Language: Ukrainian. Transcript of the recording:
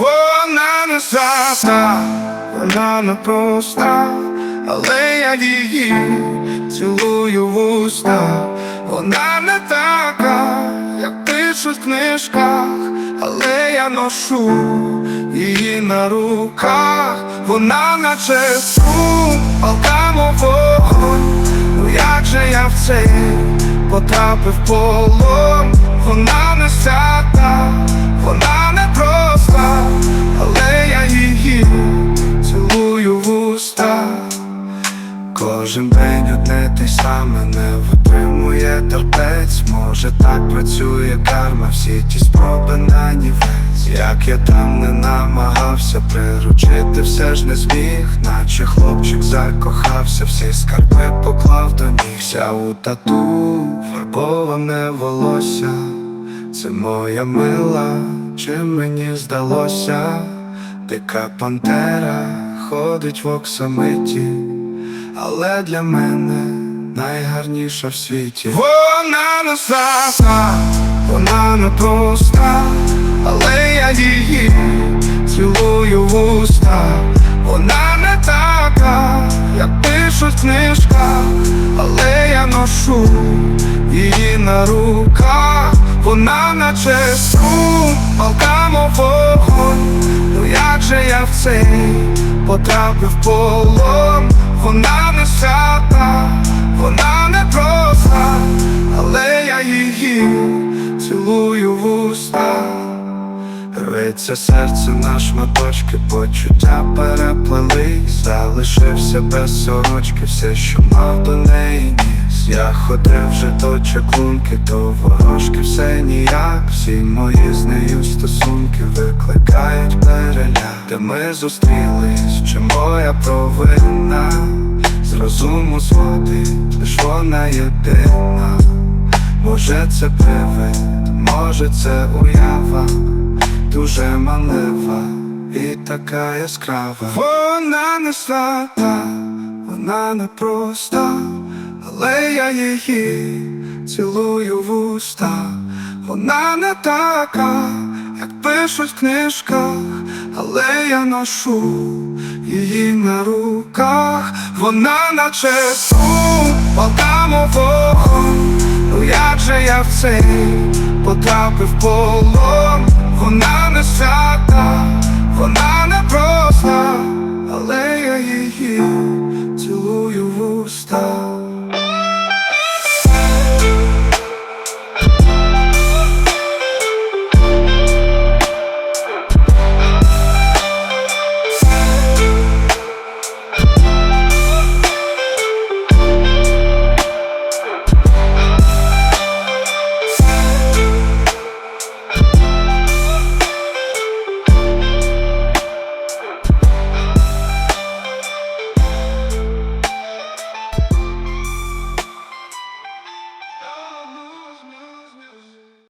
Вона не свята, вона не проста, але я її цілую в уста. Вона не така, як пишуть в книжках, але я ношу її на руках. Вона наче сум, палка мов вогонь. Ну як же я в цей потрапив полон? Кожен день одне те саме не витримує терпець. Може так працює карма, всі ті спроби на нівець. Як я там не намагався приручити, все ж не зміг, наче хлопчик закохався, всі скарби поклав до ніг. Вся у тату фарбоване волосся. Це моя мила, чи мені здалося, дика пантера ходить в оксамиті, але для мене найгарніша в світі. Вона не саса, вона не проста, але я її цілую в уста. Вона не така, як пишуть в книжках, але я ношу її на руках. Вона наче сум, палка мов вогонь. Ну як же я в цей потрапив полон? Вона не свята, вона не проста, але я її цілую в уста. Рветься серце на шматочки, почуття переплелись Залишився без сорочки, все, що мав до неї ніс Я ходив вже до чаклунки, до ворожки, все ніяк Всі мої з нею стосунки викликають переляк Де ми зустрілись, чи моя провина З розуму зводить, лиш вона єдина Може це привид, може це уява дуже манлива і така яскрава. Вона не свята, вона не проста, але я її цілую в уста. Вона не така, як пишуть в книжках, але я ношу її на руках, вона наче сум, отамо вогонь, ну як же я в цей потрапив полон, вона не свята, вона не проста.